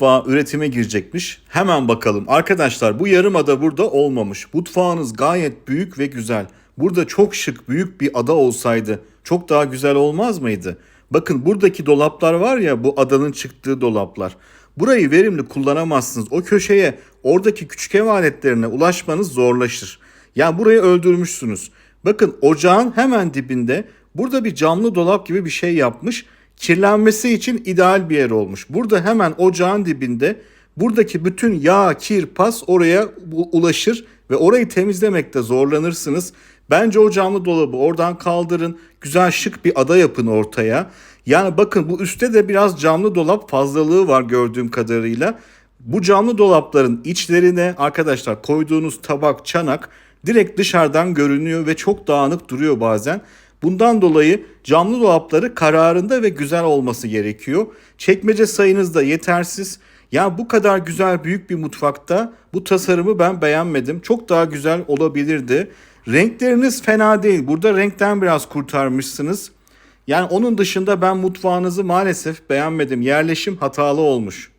mutfağı üretime girecekmiş. Hemen bakalım. Arkadaşlar bu yarımada burada olmamış. Mutfağınız gayet büyük ve güzel. Burada çok şık büyük bir ada olsaydı çok daha güzel olmaz mıydı? Bakın buradaki dolaplar var ya bu adanın çıktığı dolaplar. Burayı verimli kullanamazsınız. O köşeye oradaki küçük ev aletlerine ulaşmanız zorlaşır. Yani burayı öldürmüşsünüz. Bakın ocağın hemen dibinde burada bir camlı dolap gibi bir şey yapmış. Kirlenmesi için ideal bir yer olmuş. Burada hemen ocağın dibinde buradaki bütün yağ, kir, pas oraya ulaşır ve orayı temizlemekte zorlanırsınız. Bence o camlı dolabı oradan kaldırın. Güzel şık bir ada yapın ortaya. Yani bakın bu üstte de biraz camlı dolap fazlalığı var gördüğüm kadarıyla. Bu camlı dolapların içlerine arkadaşlar koyduğunuz tabak, çanak direkt dışarıdan görünüyor ve çok dağınık duruyor bazen. Bundan dolayı camlı dolapları kararında ve güzel olması gerekiyor. Çekmece sayınız da yetersiz. Ya bu kadar güzel büyük bir mutfakta bu tasarımı ben beğenmedim. Çok daha güzel olabilirdi. Renkleriniz fena değil. Burada renkten biraz kurtarmışsınız. Yani onun dışında ben mutfağınızı maalesef beğenmedim. Yerleşim hatalı olmuş.